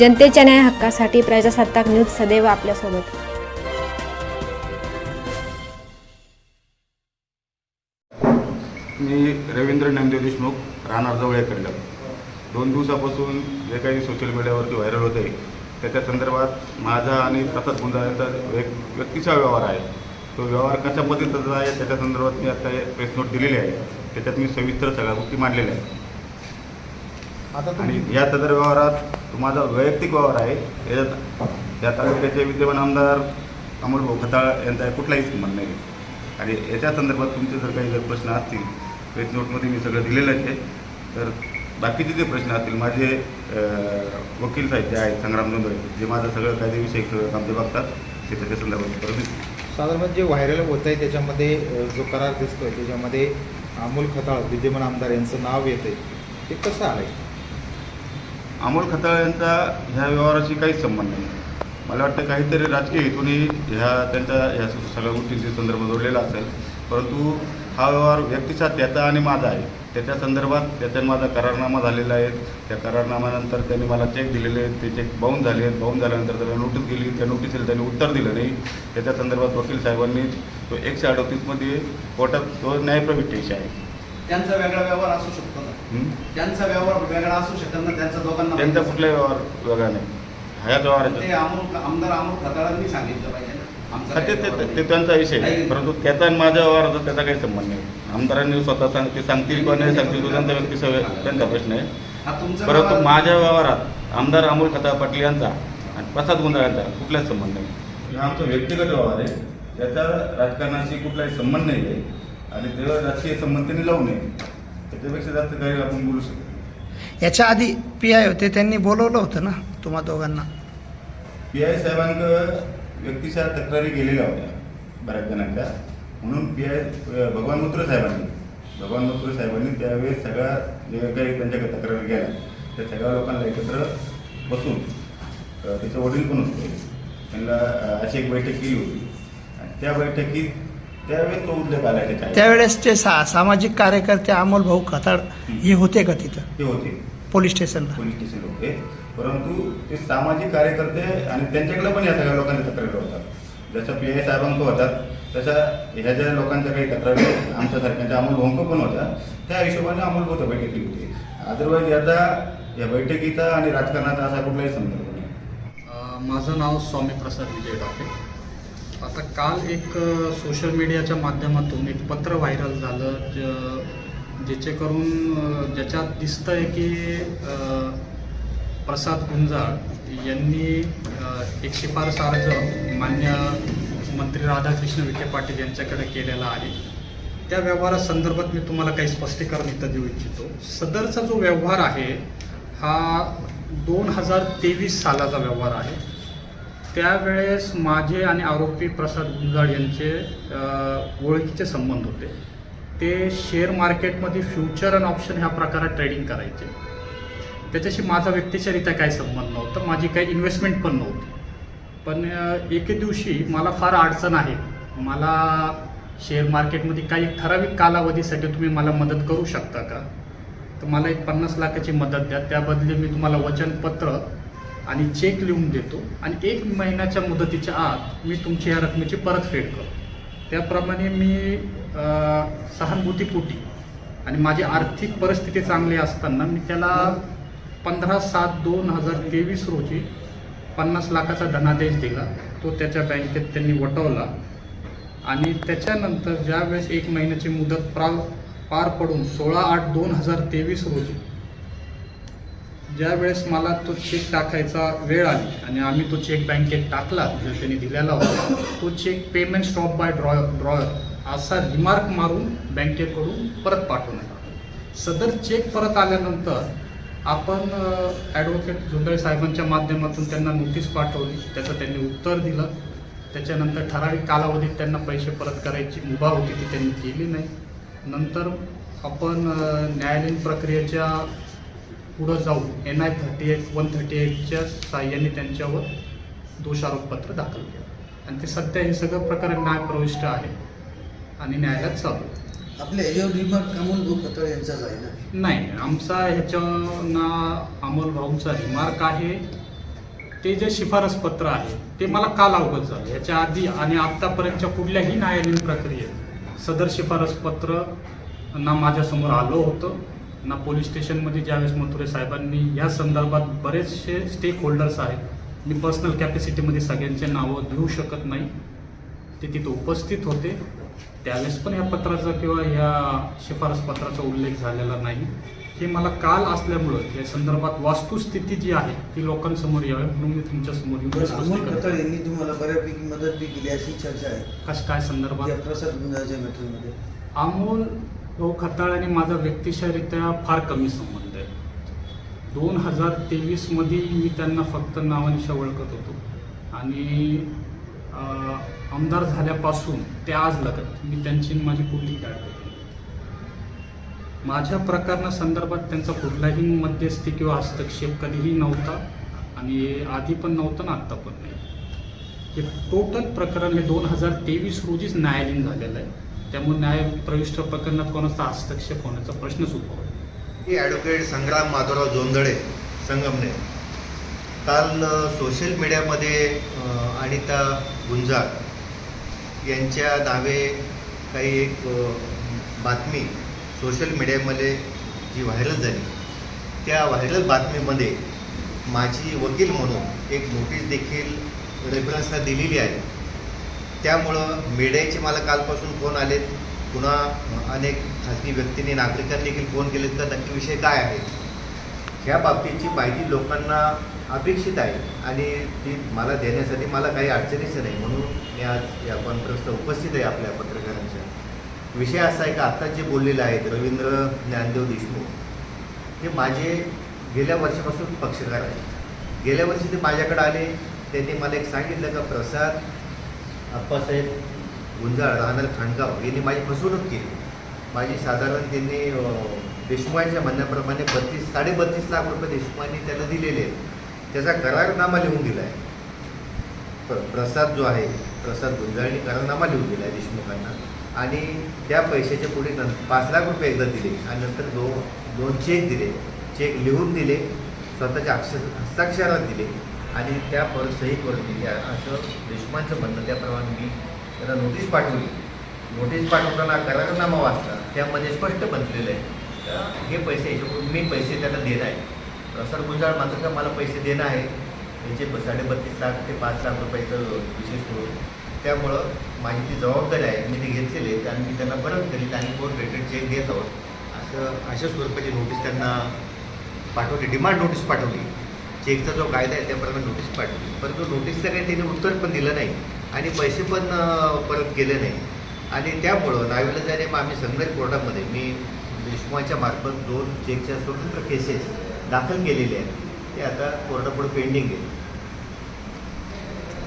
जनतेच्या न्याय हक्कासाठी प्रजासत्ताक न्यूज सदैव आपल्यासोबत. मी रवींद्र ज्ञानदेव देशमुख राहणार जवळकडलं. दोन दिवसापासून जे काही सोशल मीडियावरती व्हायरल होत आहे त्याच्या संदर्भात माझा आणि प्रसाद गुंजा एक व्यक्तीचा व्यवहार आहे. तो व्यवहार कशा पद्धतीचा आहे त्याच्या संदर्भात मी आता प्रेस नोट दिलेली आहे. त्याच्यात मी सविस्तर सगळ्या गोष्टी मांडलेल्या आहेत. आता आणि या सदर व्यवहारात तो माझा वैयक्तिक व्यवहार आहे. याच्यात या तालुक्याचे विद्यमान आमदार अमोल भाऊ खताळ यांचा कुठलाही संबंध नाही. आणि याच्या संदर्भात तुमचे जर काही जर प्रश्न असतील प्रेस नोटमध्ये मी सगळं दिलेलंच आहे. तर बाकीचे जे प्रश्न असतील माझे वकील साहेब जे आहेत संग्राम जोंधळे जे माझं सगळं कायदेविषयक सगळं काम ते बघतात ते त्याच्या संदर्भात परत साधारण जे व्हायरल होत आहे त्याच्यामध्ये जो करार दिसतोय त्याच्यामध्ये अमोल खताळ विद्यमान आमदार यांचं नाव येत आहे ते कसं आलंय अमोल खताळ यांचा ह्या व्यवहाराशी काहीच संबंध नाही. मला वाटतं काहीतरी राजकीय हेतूने ह्या त्यांच्या ह्या सगळ्या गोष्टींचे संदर्भ जोडलेला असेल. परंतु हा व्यवहार व्यक्तीचा त्याचा आणि माझा आहे. त्याच्या संदर्भात त्याच्यात माझा करारनामा झालेला आहे. त्या करारनाम्यानंतर त्यांनी मला चेक दिलेले आहेत. ते चेक बाऊन झाले आहेत. बाऊन झाल्यानंतर त्याला नोटीस गेली त्या नोटीसला त्यांनी उत्तर दिलं नाही. त्याच्या संदर्भात वकील साहेबांनी तो एकशे अडतीसमध्ये कोर्टात तो न्यायप्रविष्ट आहे. त्यांचा वेगळा व्यवहार असू शकतो ना. हं? त्यांचा व्यवहार वेगळा असू शकतो ना त्यांचा दोघांना त्यांचा कुठलाही व्यवहार वेगळा नाही. ह्याच ते अमोल आमदार अमोल खताळांनी सांगितलं पाहिजे ना. आमचा हा, ते. त्यांचा विषय. परंतु त्याचा आणि माझ्या व्यवहाराचा त्याचा काही संबंध नाही. आमदारांनी स्वतः सांग ते सांगतील किंवा नाही सांगतील तो त्यांचा व्यक्ती त्यांचा प्रश्न आहे. हा तुमचा परंतु माझ्या व्यवहारात आमदार अमोल खता पाटील यांचा आणि प्रसाद गुंजाळ यांचा कुठलाच संबंध नाही. हा आमचा व्यक्तिगत व्यवहार आहे. त्याचा राजकारणाशी कुठलाही संबंध नाही आहे. आणि तेव्हा राजकीय संबंध त्यांनी लावू नये. त्याच्यापेक्षा जास्त काही आपण बोलू शकतो याच्या आधी पी आय होते त्यांनी बोलवलं होतं ना तुम्हा दोघांना? पी आय साहेबांक व्यक्तीच्या तक्रारी गेलेल्या होत्या बऱ्याच जणांच्या. म्हणून पी आय भगवान मुत्र साहेबांनी भगवान मुत्र साहेबांनी त्यावेळेस सगळ्या जे काही त्यांच्याकडे तक्रारी गेल्या त्या सगळ्या लोकांना एकत्र बसून त्याचे वडील पण होते. त्यांना अशी एक बैठक केली होती. आणि त्या बैठकीत त्यावेळेस तो आला ते सा सामाजिक कार्यकर्ते अमोल भाऊ खताळ हे होते का तिथं? ते होते. पोलीस स्टेशनला. पोलीस स्टेशन होते. परंतु ते सामाजिक कार्यकर्ते आणि त्यांच्याकडे पण या सगळ्या लोकांच्या तक्रारी होतात. जसं पी आय साहेबांक होतात तशा ह्या ज्या लोकांच्या काही तक्रारी आमच्यासारख्यांच्या अमोल भाऊंक पण होत्या त्या हिशोबाने अमोल भाऊ बैठक केली होती. अदरवाईज याचा या बैठकीचा आणि राजकारणाचा असा कुठलाही संदर्भ नाही. अ, माझं नाव स्वामी प्रसाद विजय डाके आता काल एक सोशल मीडियाच्या माध्यमातून एक पत्र व्हायरल झालं ज ज्याचेकरून ज्याच्यात दिसतं आहे की प्रसाद गुंजाळ यांनी एक शिफारस अर्ज मान्य मंत्री राधाकृष्ण विखे पाटील यांच्याकडे केलेला आहे. त्या व्यवहारासंदर्भात मी तुम्हाला काही स्पष्टीकरण इथं देऊ इच्छितो. सदरचा जो व्यवहार आहे हा दोन हजार तेवीस सालाचा व्यवहार आहे. त्यावेळेस माझे आणि आरोपी प्रसाद गुंजाळ यांचे ओळखीचे संबंध होते. ते शेअर मार्केटमध्ये फ्युचर अँड ऑप्शन ह्या प्रकारात ट्रेडिंग करायचे. त्याच्याशी माझा व्यक्तिशरित्या काही संबंध नव्हता माझी काही इन्व्हेस्टमेंट पण नव्हती. पण एके दिवशी मला फार अडचण आहे. मला शेअर मार्केटमध्ये काही ठराविक कालावधीसाठी तुम्ही मला मदत करू शकता का? तर मला एक पन्नास लाखाची मदत द्या. त्याबदले मी तुम्हाला वचनपत्र आणि चेक लिहून देतो. आणि एक महिन्याच्या मुदतीच्या आत मी तुमची या रकमेची परतफेड करतो. त्याप्रमाणे मी सहानुभूतीपोटी आणि माझी आर्थिक परिस्थिती चांगली असताना मी त्याला पंधरा सात दोन हजार तेवीस रोजी पन्नास लाखाचा धनादेश दिला. तो त्याच्या बँकेत त्यांनी वटवला. आणि त्याच्यानंतर ज्यावेळेस एक महिन्याची मुदत प्रा पार पडून सोळा आठ दोन हजार तेवीस रोजी ज्यावेळेस मला तो चेक टाकायचा वेळ आली आणि आम्ही तो चेक बँकेत टाकला जो त्यांनी दिलेला होता तो cheque payment stop by draw drawer असा रिमार्क मारून बँकेकडून परत पाठवण्यात आला सदर चेक परत आल्यानंतर आपण ॲडव्होकेट जुंदळे साहेबांच्या माध्यमातून त्यांना नोटीस पाठवली. त्याचं त्यांनी उत्तर दिलं. त्याच्यानंतर ठराविक कालावधीत त्यांना पैसे परत करायची मुभा होती ती त्यांनी केली नाही. नंतर आपण न्यायालयीन प्रक्रियेच्या पुढं जाऊन N I thirty eight one thirty एटच्या साह्याने त्यांच्यावर दोषारोपपत्र दाखल केलं. आणि ते सध्या हे सगळं प्रकरण न्यायप्रविष्ट आहे आणि न्यायालयात चालू आहे. आपल्या ह्याच्यावर रिमार्क अमोल खताळ यांचाच आहे ना? नाही आमचा ह्याच्या ना अमोल भाऊंचा रिमार्क आहे. ते जे शिफारस पत्र आहे ते मला काल अवगत झालं. याच्या आधी आणि आत्तापर्यंतच्या कुठल्याही न्यायालयीन प्रक्रियेत सदर शिफारस पत्र ना माझ्यासमोर आलं होतं. ना पोलीस स्टेशनमध्ये ज्यावेळेस मथुरे साहेबांनी या संदर्भात बरेचसे स्टेक होल्डर्स आहेत. मी पर्सनल कॅपॅसिटीमध्ये सगळ्यांचे नावं घेऊ शकत नाही. ते तिथे उपस्थित होते. त्यावेळेस पण या पत्राचा किंवा या शिफारस पत्राचा उल्लेख झालेला नाही. हे मला काल असल्यामुळं या संदर्भात वास्तुस्थिती जी आहे ती लोकांसमोर यावी म्हणून मी तुमच्यासमोर येऊन तुम्हाला बऱ्यापैकी मदत बी केली अशी चर्चा आहे. कश काय संदर्भात? प्रसाद अमोल तो खताळ आणि माझा व्यक्तिशरित्या फार कमी संबंध आहे. दोन हजार तेवीसमध्ये मी त्यांना फक्त नावानिशा ओळखत होतो. आणि आमदार झाल्यापासून ते आज लगत मी त्यांची माझी कुठली गाठ होती. माझ्या प्रकरणासंदर्भात त्यांचा कुठलाही मध्यस्थी किंवा हस्तक्षेप कधीही नव्हता आणि आधी पण नव्हतं ना आत्ता पण नाही. हे टोटल प्रकरण हे दोन हजार तेवीस रोजीच न्यायालयीन झालेलं आहे. त्यामुळे न्याय प्रविष्ट प्रकरणात कोणाचा हस्तक्षेप होण्याचा प्रश्नच उद्भवला मी ॲडव्होकेट संग्राम माधवराव जोंधळे संगमने काल सोशल मीडियामध्ये अनिता गुंजाळ यांच्या नावे काही एक बातमी सोशल मीडियामध्ये जी व्हायरल झाली त्या व्हायरल बातमीमध्ये माझी वकील म्हणून एक नोटीस देखील रेफरन्सला दिलेली आहे. त्यामुळं मेड्याचे मला कालपासून फोन आलेत. पुन्हा अनेक खाजगी व्यक्तींनी नागरिकांनी देखील फोन केलेत तर नक्की विषय काय आहे? ह्या बाबतीची माहिती लोकांना अपेक्षित आहे आणि ती मला देण्यासाठी मला काही अडचणीच नाही. म्हणून मी आज या कॉन्फरन्सला उपस्थित आहे आपल्या पत्रकारांच्या. विषय असा आहे का आत्ता जे बोललेले आहेत रवींद्र ज्ञानदेव देशमुख हे माझे गेल्या वर्षापासून पक्षकार आहेत. गेल्या वर्षी ते माझ्याकडे आले त्यांनी मला एक सांगितलं का प्रसाद अप्पासाहेब गुंजाळ राहणार खाणगाव यांनी माझी फसवणूक केली. माझी साधारण त्यांनी देशमुखांच्या म्हणण्याप्रमाणे बत्तीस साडेबत्तीस लाख रुपये देशमुखांनी त्याला दिलेले आहेत. त्याचा करारनामा लिहून दिला आहे प्र प्रसाद जो आहे प्रसाद गुंजाळनी करारनामा लिहून दिला आहे देशमुखांना. आणि त्या पैशाच्या पुढे नं पाच लाख रुपये एकदा दिले आणि नंतर दोन दोन चेक दिले. चेक लिहून दिले स्वतःच्या अक्षर हस्ताक्षरात दिले. आणि त्या पर सही करून दिली असं देशमुखांचं म्हणणं. त्याप्रमाणे मी त्यांना नोटीस पाठवली. नोटीस पाठवताना करारनामा वाचला. त्यामध्ये स्पष्ट म्हटलेलं आहे हे पैसे याच्याकडून मी पैसे त्यांना देणं आहे. प्रसार गुंजाळ मात्र का मला पैसे देणं आहे? त्याचे साडेबत्तीस लाख ते पाच लाख रुपयाचं विशेष करून त्यामुळं माझी ती जबाबदारी आहे. मी ते घेतलेले आहेत आणि मी त्यांना परत करीत आणि कोर्ट रेटेड चेक देत आहोत असं अशा स्वरूपाची नोटीस त्यांना पाठवली. डिमांड नोटीस पाठवली. चेकचा जो कायदा आहे त्याप्रमाणे नोटीस पाठवली. परंतु नोटीसला काही त्यांनी उत्तर पण दिलं नाही आणि पैसे पण परत गेले नाही. आणि त्यामुळं नाविलाजाने मग आम्ही संघर्ष कोर्टामध्ये मी देशमुखाच्या मार्फत दोन चेकच्या स्वतंत्र केसेस दाखल केलेले आहेत. ते आता कोर्टापुढे पेंडिंग आहे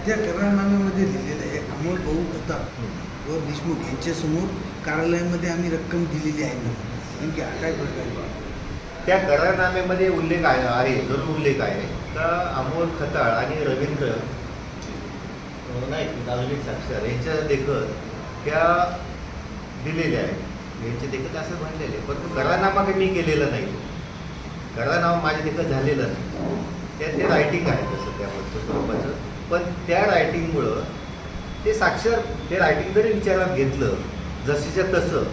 त्या करारनाम्यामध्ये लिहिलेलं आहे अमोल भाऊ खताळ व देशमुख यांच्यासमोर कार्यालयामध्ये आम्ही रक्कम दिलेली आहे म्हणून. नेमकी हा काय प्रकार त्या करारनाम्यामध्ये उल्लेख आहे आहे जरूर उल्लेख आहे. का अमोल खताळ आणि रवींद्र अं, नाही अजून साक्षर यांच्या देखत त्या दिलेल्या आहेत यांचे देखत असं म्हणलेले आहे. परंतु करारनामा काही मी केलेला नाही. करारनामा माझ्या देखत झालेला नाही. त्या ते रायटिंग आहे तसं त्यामध्ये स्वरूपाचं पण त्या रायटिंगमुळं ते साक्षर ते रायटिंग जरी विचारात घेतलं जशीच्या तसं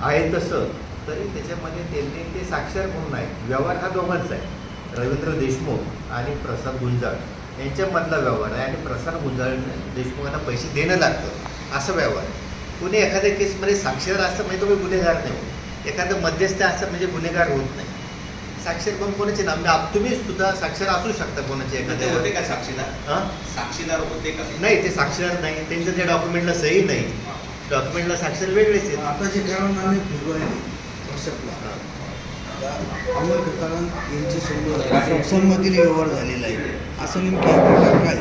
आहे तसं तरी त्याच्यामध्ये त्यांनी ते साक्षर म्हणून आहे व्यवहार हा दोघांचा आहे. रवींद्र देशमुख आणि प्रसाद गुंजाळ यांच्यामधला व्यवहार आहे आणि प्रसाद गुंजाळ देशमुखांना पैसे देणं लागतं असं व्यवहार आहे. कुणी एखाद्या केसमध्ये साक्षर असतं म्हणजे तुम्ही गुन्हेगार नाही होत. एखादं मध्यस्थ असतं म्हणजे गुन्हेगार होत नाही. साक्षर कोण? कोणाचे नाव? म्हणजे तुम्ही सुद्धा साक्षर असू शकता कोणाचे ते होते का साक्षीदार? हां? साक्षीदार होते का? ते? नाही ते साक्षर नाही. त्यांचं त्या डॉक्युमेंटला सही नाही. डॉक्युमेंटला साक्षर वेगळेच आहेत. आता जे करारनामे फिरवायले व्हॉट्सअपला अमोल खताळ यांच्यासमोर संमतीने व्यवहार झालेला आहे. असं नेमकी हा प्रकार काय?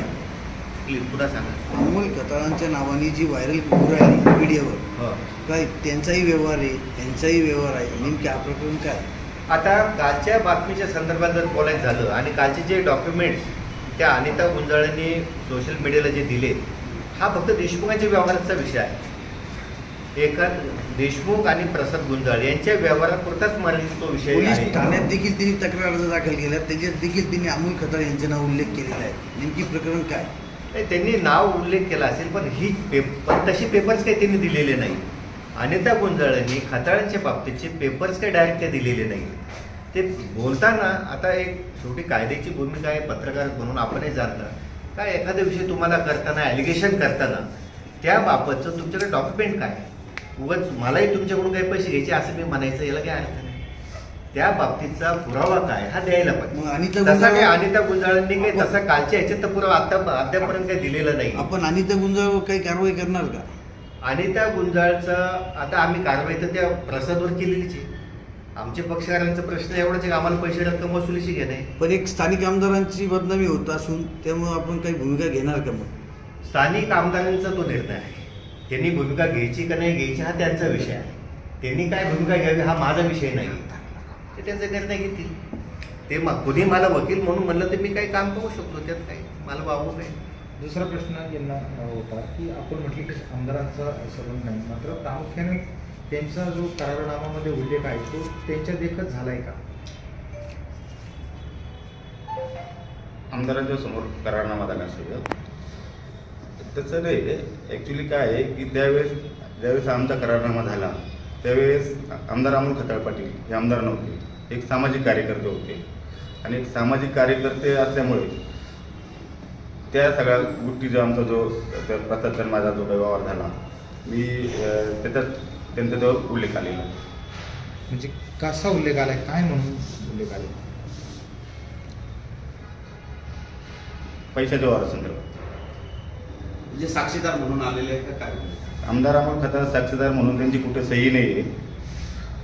प्लीज पुन्हा सांगा. अमोल खताळांच्या नावाने जी व्हायरल होऊ राहिली मीडियावर हो. काय त्यांचाही व्यवहार आहे यांचाही व्यवहार आहे नेमकी हा प्रकरण काय? आता कालच्या बातमीच्या संदर्भात जर बोलायचं झालं आणि कालचे जे डॉक्युमेंट्स त्या अनिता गुंजाळांनी सोशल मीडियाला जे दिले हा फक्त देशमुखांच्या व्यवहाराचा विषय आहे. एका देशमुख आणि प्रसाद गुंजाळ यांच्या व्यवहारापुरताच मर्यादित तो विषय पोलीस आहे. ठाण्यात देखील त्यांनी तक्रार अर्ज दाखल केला त्याच्यात देखील त्यांनी अमोल खताळ यांचे नाव उल्लेख केलेला आहे. नेमकी प्रकरण काय? नाही, त्यांनी नाव उल्लेख केला असेल पण ही पेप पण तशी पेपर्स काही त्यांनी दिलेले नाही. अनिता गुंजाळांनी खताळांच्या बाबतीतचे पेपर्स काही डायरेक्ट काही दिलेले नाही. ते बोलताना आता एक शेवटी कायद्याची भूमिका आहे पत्रकार म्हणून आपणही जाणता. काय एखादा विषय तुम्हाला करताना ॲलिगेशन करताना त्याबाबतचं तुमच्याकडे डॉक्युमेंट काय उगाच मलाही तुमच्याकडून काही पैसे घ्यायचे असं मी म्हणायचं याला काय अर्थ नाही. त्या बाबतीतचा पुरावा काय? हा द्यायला मग पाहिजे अनिता तसा काही गुंजाळ अनिता गुंजाळांनी काही तसा कालच्या ह्याच्यात तर पुरावा आता अद्यापर्यंत काही दिलेला नाही. आपण अनिता गुंजाळवर काही कारवाई करणार का? त्या गुंजाळचा आता आम्ही कारवाई तर त्या प्रसादवर केलेलीच आहे. आमच्या पक्षकारांचा प्रश्न एवढाच आहे की आम्हाला पैसे रक्कम वसुलीची घेणे पण एक स्थानिक आमदारांची बदनामी होत असून त्यामुळे आपण काही भूमिका घेणार का मग? स्थानिक आमदारांचा तो निर्णय आहे. त्यांनी भूमिका घ्यायची का नाही घ्यायची हा त्यांचा विषय आहे. त्यांनी काय भूमिका घ्यावी हा माझा विषय नाही. ते त्यांचा निर्णय घेतील. ते मग कुणी मला वकील म्हणून म्हणलं तर मी काही काम करू शकतो त्यात काही. मला वावू काय दुसरा प्रश्न यांना होता की आपण म्हटलं की आमदारांचा संबंध नाही मात्र प्रामुख्याने त्यांचा जो करारनामामध्ये उल्लेख आहे तो त्यांच्या देखत झालाय का? आमदारांच्या समोर करारनामा झाला असेल. तसं नाही. ॲक्च्युली काय आहे की त्यावेळेस ज्यावेळेस आमचा करारनामा झाला त्यावेळेस आमदार अमोल खताळ पाटील हे आमदार नव्हते. एक सामाजिक कार्यकर्ते होते. आणि एक सामाजिक कार्यकर्ते असल्यामुळे त्या सगळ्या गोष्टीचा आमचा जो प्रसाद माझा जो व्यवहार झाला मी त्याच्यात त्यांचा तो उल्लेख आलेला म्हणजे कसा उल्लेख आलाय? काय म्हणून उल्लेख आलाय? पैशाच्या व्यवहारासंदर्भात म्हणजे साक्षीदार म्हणून आलेले आहे का काय? आमदार अमोल खताळ साक्षीदार म्हणून त्यांची कुठे सही नाही आहे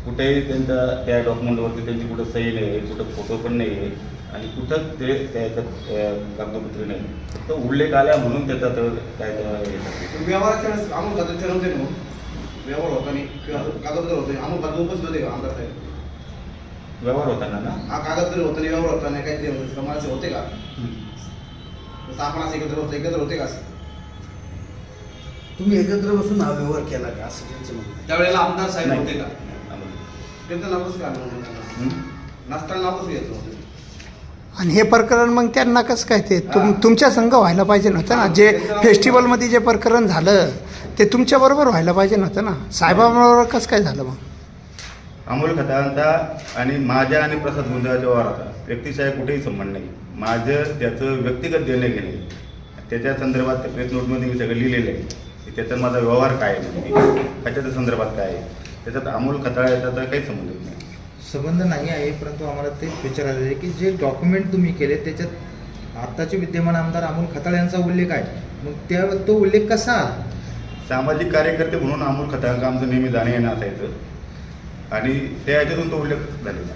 कुठेही त्यांचा त्या डॉक्युमेंटवरती त्यांची कुठं सही नाही आहे कुठं फोटो पण नाही आहे आणि कुठंच ते त्याच्यात कागदपत्र नाही. फक्त उल्लेख आला म्हणून त्याचा तो काय तो हे. व्यवहाराच्या वेळेस अमोल खाते ते नव्हते ना व्यवहार होता आणि कागदपत्र होते. अमोल खाते उपस्थित होते का आमदार साहेब? व्यवहार होताना ना हा कागदपत्र होतं आणि व्यवहार होता आणि काहीतरी होतं. होते का? आपण असं एकत्र होतो एकत्र होते का असं? तुम्ही एकत्र बसून हा व्यवहार केला का? असं त्यांचं म्हणणं आहे. त्यावेळेला आमदार साहेब नाही. होते का. त्यांचं नावच? नसताना नावच घेतलं होतं आणि हे प्रकरण मग त्यांना कसं काय ते? तुम तुमच्या संघ व्हायला पाहिजे नव्हतं ना? जे फेस्टिवलमध्ये जे प्रकरण झालं ते तुमच्याबरोबर व्हायला पाहिजे नव्हतं ना? साहेबाबरोबर कसं काय झालं मग? अमोल खताळांचा आणि माझ्या आणि प्रसाद गुंजाळाच्या व्यवहाराचा व्यक्तिशः कुठेही संबंध नाही. माझं त्याचं व्यक्तिगत देणं घेणे त्याच्या संदर्भात त्या प्रेस नोटमध्ये मी सगळं लिहिलेलं आहे. त्याचा माझा व्यवहार काय आहे नक्की त्याच्या संदर्भात काय आहे? त्याच्यात अमोल खताळ याचा तर काही संबंधच नाही. संबंध नाही आहे परंतु आम्हाला ते विचारायचं आहे की जे डॉक्युमेंट तुम्ही केले त्याच्यात आत्ताचे विद्यमान आमदार अमोल खताळ यांचा उल्लेख आहे. मग त्या तो उल्लेख कसा आला? सामाजिक कार्यकर्ते म्हणून अमोल खताळांचं आमचं नेहमी जाणं येणं असायचं. आणि त्या याच्यातून तो उल्लेख झालेला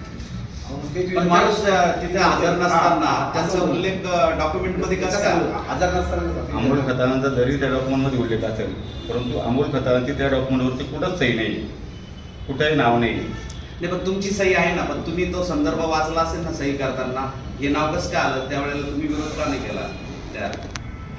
पण माणूस तिथे हजर नसताना त्याचा उल्लेख डॉक्युमेंटमध्ये कसा? हजार नसताना अमोल खताळांचा जरी त्या डॉक्युमेंटमध्ये उल्लेख असेल. परंतु अमोल खताळांची त्या डॉक्युमेंटवरती कुठंच सही नाही. कुठंही नाव नाही. नाही पण तुमची सही आहे ना पण तुम्ही तो संदर्भ वाचला असेल ना सही करताना हे नाव कसं काय आलं? त्यावेळेला तुम्ही विरोध का नाही केला? त्या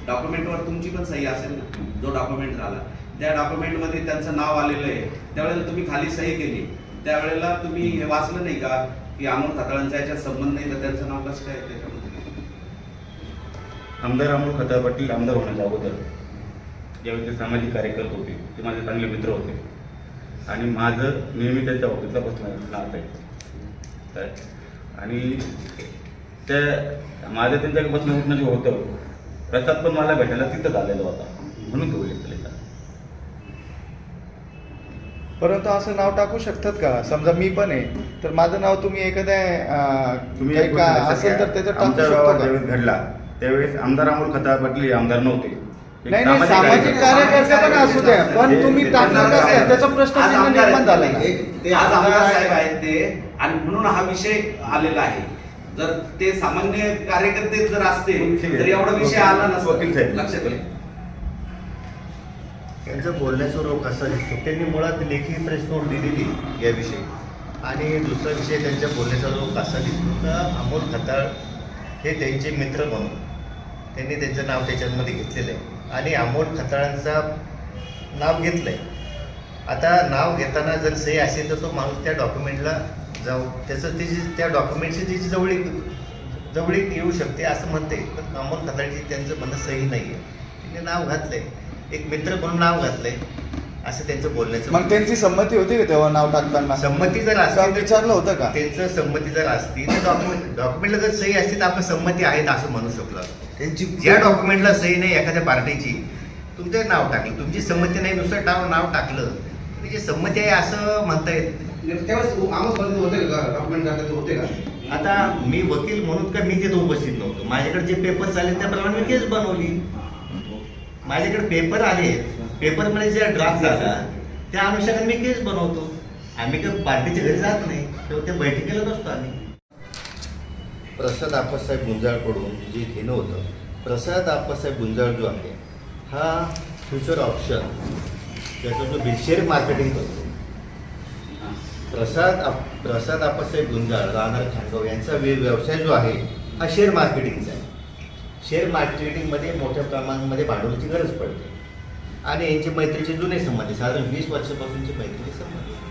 डॉक्युमेंटवर तुमची पण सही असेल ना जो डॉक्युमेंट झाला. त्या डॉक्युमेंटमध्ये त्यांचं नाव आलेलं आहे. त्यावेळेला तुम्ही खाली सही केली. त्यावेळेला तुम्ही हे वाचलं नाही का? की अमोल खताळांचा याच्यात संबंध नाही तर त्यांचं नाव कसं काय त्याच्यामध्ये? आमदार अमोल खताळ पाटील आमदार होण्याच्या अगोदर ज्यावेळी ते सामाजिक कार्यकर्ते होते ते माझे चांगले मित्र होते. आणि माझं नेहमी त्यांच्या ऑफिसला बसणं असायचं काय आणि त्या माझं त्यांच्या बसणं उठणं जे होतं प्रसाद पण मला भेटायला तिथंच आलेला होता. म्हणून तो उल्लेख केला परंतु असं नाव टाकू शकतात का? समजा मी पण आहे तर माझं नाव तुम्ही एखाद्या तुम्ही काही का असेल तर. त्याच्यात टाकू आमचा शकतो व्यवहार का? ज्यावेळेस घडला त्यावेळेस आमदार अमोल खताळ पाटील आमदार नव्हते. एक नाही नाही सामाजिक कार्यकर्ते. पण असू द्या पण तुम्ही टाकणार कसं काय? त्याचा प्रश्न आज चिन्ह आमदार निर्माण झाला. आहेत ते. आज आमदार साहेब आहेत ते आणि म्हणून हा विषय आलेला आहे. जर ते सामान्य कार्यकर्ते जर असते तर एवढा विषय आला वकील नसता साहेब. लक्षात घ्या त्यांचं बोलण्याचा रोग कसा दिसतो. त्यांनी मुळात लेखी प्रेस नोट दिलेली याविषयी. आणि दुसरा विषय त्यांच्या बोलण्याचा रोग कसा दिसतो का अमोल खताळ हे त्यांचे मित्र म्हणून. त्यांनी त्यांचं नाव त्याच्यामध्ये घेतलेलं आहे. आणि अमोल खताळांचा नाव घेतलं आहे आता नाव घेताना जर सही असेल तर तो माणूस त्या डॉक्युमेंटला जाऊ त्याचं त्याची त्या डॉक्युमेंटची त्याची जवळीक जवळीक येऊ शकते असं म्हणते. पण अमोल खताळची त्यांचं म्हणणं सही नाही आहे तिने नाव घातलं आहे एक मित्र म्हणून नाव घातलंय. असं त्यांचं बोलण्याचं मग त्यांची संमती होती का तेव्हा नाव टाकताना? संमती जर असती तर- विचारलं होतं का? त्यांचं संमती जर असती तर डॉक्युमेंट डॉक्युमेंटला जर सही असती तर आपण संमती आहेत असं म्हणू शकलो असतो. त्यांची ज्या डॉक्युमेंटला सही नाही एखाद्या पार्टीची तुमचं नाव टाकलं. तुमची संमती नाही नुसतं नाव नाव टाकलं. तर त्याची संमती आहे असं म्हणता येत नाही. त्यावेळेस होते का? डॉक्युमेंट टाकले होते का? आता मी वकील म्हणून का मी तिथे उपस्थित नव्हतो. माझ्याकडे जे पेपर आले त्याप्रमाणे मी केस बनवली. माझ्याकडे पेपर आले पेपरमध्ये जे ड्राफ्ट झाला त्या अनुषंगाने मी केस बनवतो. आम्ही काही पार्टीच्या घरी जात नाही. तेव्हा त्या बैठकीला नसतो आम्ही. प्रसाद आप्पासाहेब गुंजाळकडून जे घेणं होतं प्रसाद आप्पासाहेब गुंजाळ जो आहे हा फ्युचर ऑप्शन त्याचा जो शेअर मार्केटिंग करतो. प्रसाद आप प्रसाद आप्पासाहेब गुंजाळ राहणार खानगाव यांचा व्यवसाय जो आहे हा शेअर मार्केटिंगचा आहे. शेअर मार्केटिंगमध्ये मोठ्या प्रमाणामध्ये भांडवलाची गरज पडते आणि यांचे मैत्रीचे जुने संबंध आहे. साधारण वीस वर्षापासूनचे मैत्रीचे संबंध आहे.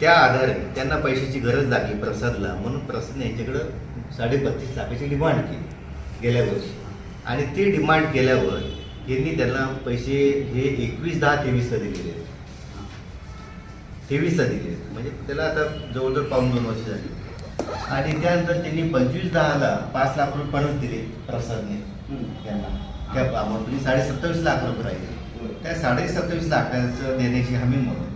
त्या आधारे त्यांना पैशाची गरज लागली प्रसादला म्हणून प्रसादने यांच्याकडं साडेबत्तीस लाखाची डिमांड केली गेल्या वर्षी आणि ती डिमांड केल्यावर यांनी त्यांना पैसे हे एकवीस दहा तेवीसला दिलेले तेवीसला दिले म्हणजे त्याला आता जवळजवळ पाऊन दोन वर्ष झाली आणि त्यानंतर त्यांनी पंचवीस दहाला पाच लाख रुपये परत दिले प्रसादने. त्यांना. त्या अमाऊंटनी साडे सत्तावीस लाख रुपये राहिले. त्या साडे सत्तावीस लाखाचं देण्याची हमी म्हणून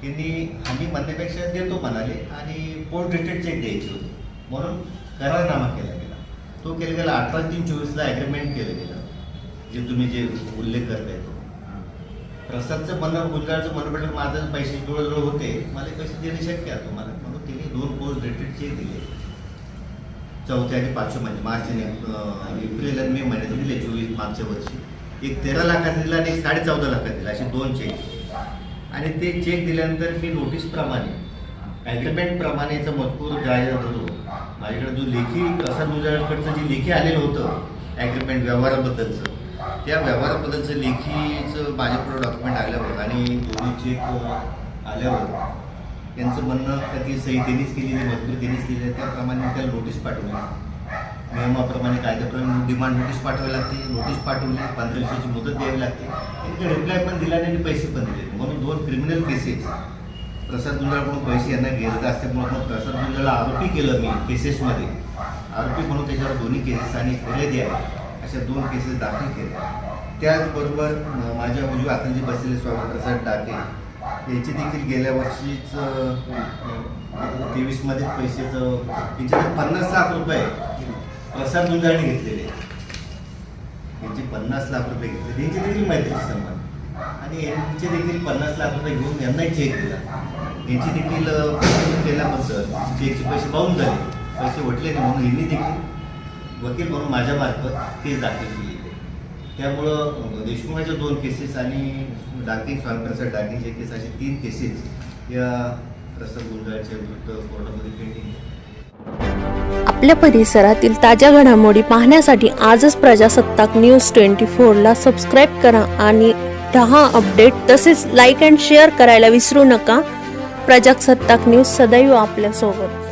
त्यांनी हमी म्हणण्यापेक्षा देतो म्हणाले आणि पोर्ट रिटेड चेक द्यायची होती. म्हणून करारनामा केला गेला. तो केला गेला अठरा तीन चोवीसला ॲग्रीमेंट केलं गेलं. जे तुम्ही जे उल्लेख करताय तो. प्रसादचं म्हणणं गुजरातचं म्हटलं माझं पैसे जवळजवळ होते. मला पैसे देणे शक्य आहे तुम्हाला दोन पोस्ट डेटेड चेक दिले. चौथ्या आणि पाचव्या म्हणजे मार्च आणि एप्रिल आणि मे महिन्यात दिले चोवीस मागच्या वर्षी एक तेरा लाखाचा दिला आणि एक साडे चौदा लाखाचा दिला असे दोन चेक आणि ते चेक दिल्यानंतर मी नोटीसप्रमाणे ॲग्रीमेंटप्रमाणे याचा मजकूर जाहीर होतो. माझ्याकडे जो लेखी प्रसाद गुजरातकडचं जे लेखी आलेलं होतं ॲग्रीमेंट व्यवहाराबद्दलचं त्या व्यवहाराबद्दलचं लेखीचं माझ्याकडं डॉक्युमेंट आल्यावर आणि दोन्ही चेक आल्यावर त्यांचं म्हणणं का ती सही त्यांनीच केलेली मजकूर त्यांनीच केली त्याप्रमाणे मी त्याला नोटीस पाठवली. नियमाप्रमाणे कायद्याप्रमाणे डिमांड नोटीस पाठवावी लागते नोटीस पाठवली पंधरा दिवसाची मुदत द्यावी लागते. त्यांनी रिप्लाय पण दिला आणि पैसे पण दिले म्हणून दोन क्रिमिनल केसेस प्रसाद गुंजाळकडून पैसे यांना घेत असल्यामुळे मग प्रसाद गुंजाळला आरोपी केलं मी केसेसमध्ये आरोपी म्हणून त्याच्यावर दोन्ही केसेस आणि फेले आहे अशा दोन केसेस दाखल केल्या त्याचबरोबर माझ्या उजव्या हाताला बसलेले स्वामी प्रसाद डाके. याचे देखील गेल्या वर्षीच तेवीसमध्ये पैसेचं त्यांच्याकडे पन्नास लाख रुपये प्रसाद दुधाने घेतलेले यांचे पन्नास लाख रुपये घेतले. त्यांचे देखील मैत्रीचे संबंध. आणि यांचे देखील पन्नास लाख रुपये घेऊन यांनाही चेक दिला. यांची देखील केल्याबद्दल चेकचे पैसे पाहून झाले पैसे वटले नाही म्हणून यांनी देखील वकील म्हणून माझ्यामार्फत केस दाखल केली. त्यामुळं अं, देशमुखाच्या दोन केसेस आणि डाकिंग स्वामीप्रसाद डाकिंगचे केस असे तीन केसेस या प्रसाद गुंजाळच्या विरुद्ध कोर्टामध्ये पेंडिंग आपल्या परिसरातील ताज्या घडामोडी पाहण्यासाठी आजच प्रजासत्ताक न्यूज ट्वेंटी फोरला सबस्क्राईब करा आणि दहा अपडेट. तसेच लाईक अँड शेअर करायला विसरू नका. प्रजासत्ताक न्यूज सदैव आपल्यासोबत.